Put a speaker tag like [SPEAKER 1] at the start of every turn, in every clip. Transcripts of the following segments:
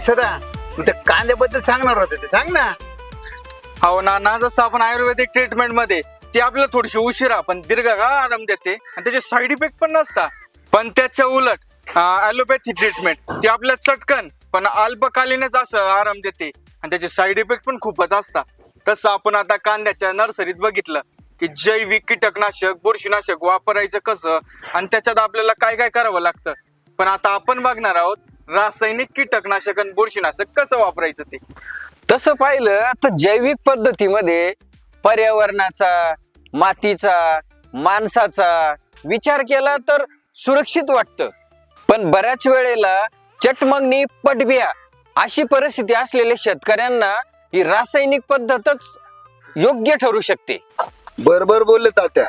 [SPEAKER 1] सदा तू त्या कांद्याबद्दल सांगणार होते ते सांग ना.
[SPEAKER 2] हो ना ना जसं आपण आयुर्वेदिक ट्रीटमेंटमध्ये ती आपल्याला थोडीशी उशिरा पण दीर्घकाळ आराम देते आणि त्याचे साईड इफेक्ट पण नसतात. पण त्याच्या उलट ॲलोपॅथी ट्रीटमेंट ती आपल्याला चटकन पण अल्पकालीनच असं आराम देते आणि त्याचे साईड इफेक्ट पण खूपच असतात. तसं आपण आता कांद्याच्या नर्सरीत बघितलं की जैविक कीटकनाशक बुरशीनाशक वापरायचं कसं आणि त्याच्यात आपल्याला काय काय करावं लागतं. पण आता आपण बघणार आहोत रासायनिक कीटकनाशक आणि बुरशीनाशक कसं वापरायचं ते?
[SPEAKER 3] तसं पाहिलं तर जैविक पद्धतीमध्ये पर्यावरणाचा मातीचा माणसाचा विचार केला तर सुरक्षित वाटतं. पण बऱ्याच वेळेला चटमगनी पटबिया अशी परिस्थिती असलेल्या शेतकऱ्यांना ही रासायनिक पद्धतच योग्य ठरू शकते.
[SPEAKER 4] बरोबर बोलले तात्या.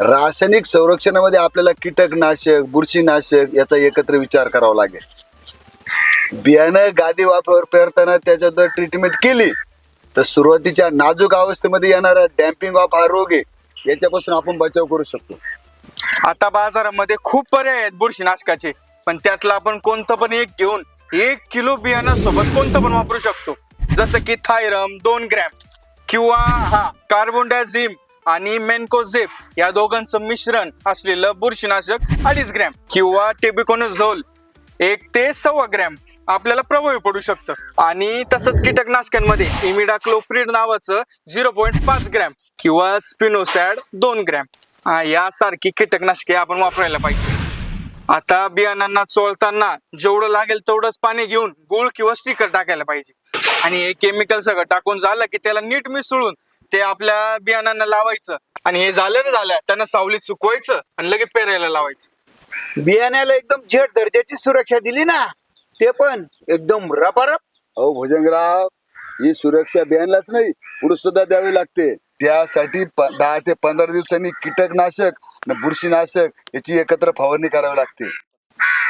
[SPEAKER 4] रासायनिक संरक्षणामध्ये आपल्याला कीटकनाशक बुरशीनाशक याचा एकत्र विचार करावा लागेल. बियाणं गादी वापर पेरताना त्याच्यात जर ट्रीटमेंट केली तर सुरुवातीच्या नाजूक अवस्थेमध्ये येणारा डॅम्पिंग ऑफ हा रोग आहे. याच्यापासून आपण बचाव करू शकतो.
[SPEAKER 2] आता बाजारामध्ये खूप पर्याय आहेत बुरशीनाशकाचे पण त्यातलं आपण कोणतं पण एक घेऊन एक किलो बियाणं सोबत कोणतं पण वापरू शकतो. जसं की थायरम दोन ग्रॅम किंवा हा कार्बोंडाझिम आणि मेनकोझेप या दोघांचं मिश्रण असलेलं बुरशीनाशक अडीच ग्रॅम किंवा टेबिकोनोझोल एक ते सव्वा ग्रॅम आपल्याला प्रभावी पडू शकतं. आणि तसंच कीटकनाशकांमध्ये इमिडाक्लोप्रिड नावाचं झिरो पॉईंट पाच ग्रॅम किंवा स्पिनोसॅड दोन ग्रॅम. यासारखी कीटकनाशके आपण वापरायला पाहिजे. आता बियाणांना चोळताना जेवढं लागेल तेवढंच पाणी घेऊन गुळ किंवा स्टिकर टाकायला पाहिजे. आणि हे केमिकल सगळं टाकून झालं की त्याला नीट मिसळून ते आपल्या बियाणांना लावायचं. आणि हे झालं ना झालं त्यांना सावलीत सुकवायचं आणि लगेच पेरायला लावायचं.
[SPEAKER 1] बियाण्याला एकदम झेट दर्जाची सुरक्षा दिली ना. ते पण एकदम रपारप.
[SPEAKER 4] अहो भुजंगराव ही सुरक्षा बियाणलाच नाही पुढे सुद्धा द्यावी लागते. त्यासाठी प- दहा ते पंधरा दिवसांनी कीटकनाशक आणि बुरशीनाशक याची एकत्र फवारणी करावी लागते.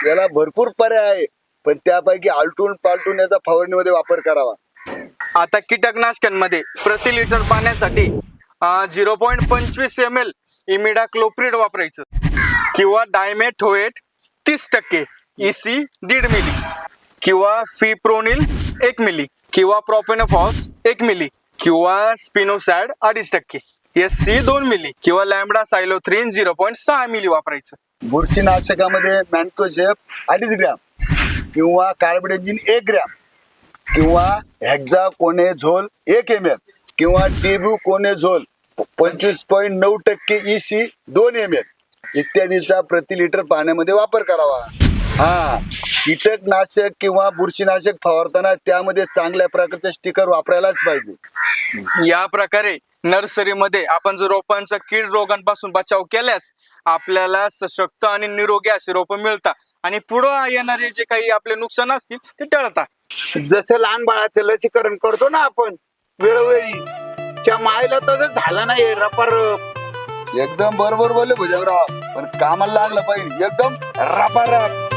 [SPEAKER 4] याला भरपूर पर्याय आहे पण त्यापैकी आलटून पालटून याचा फवारणीमध्ये वापर करावा.
[SPEAKER 2] आता कीटकनाशकांमध्ये प्रति लिटर पाण्यासाठी झिरो पॉईंट पंचवीस एम एल इमिडा क्लोप्रिड वापरायचं. किंवा डायमेथोएट तीस टक्के. इसी दीड मिली. किंवा फिप्रोनिल एक मिली. किंवा प्रोपेनोफॉस एक मिली. किंवा स्पिनोसॅड अडीच टक्के. एस सी दोन मिली. किंवा लॅमडा सायलोथ्रीन झिरो पॉईंट सहा मिली वापरायचं.
[SPEAKER 4] बुरशीनाशकामध्ये मॅन्कोजेप अडीच ग्रॅम. किंवा कार्बोडेजिन एक ग्रॅम. किंवा हेक्झा कोनेझोल एक एम एल किंवा टेब्यू कोनेझोल पंचवीस पॉईंट नऊ टक्के ई सी दोन एम एल इत्यादीचा प्रति लिटर पाण्यामध्ये वापर करावा. हा कीटकनाशक किंवा बुरशीनाशक फवारताना त्यामध्ये चांगल्या प्रकारचे स्टिकर वापरायलाच पाहिजे.
[SPEAKER 2] या प्रकारे नर्सरीमध्ये आपण जर रोपांचा कीड रोगांपासून बचाव केल्यास आपल्याला सशक्त आणि निरोगी असे रोपं मिळतात. आणि पुढं येणारे जे काही आपले नुकसान असतील ते टळतात.
[SPEAKER 1] जसं लहान बाळाचं लसीकरण करतो ना आपण वेळोवेळी. त्या मायला तसंच झालं नाही रपारप
[SPEAKER 4] एकदम बरोबर बोलले भुजंगराव. पण कामाला लागलं पाहिजे. एकदम रापाराप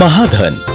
[SPEAKER 5] महाधन
[SPEAKER 6] महाधन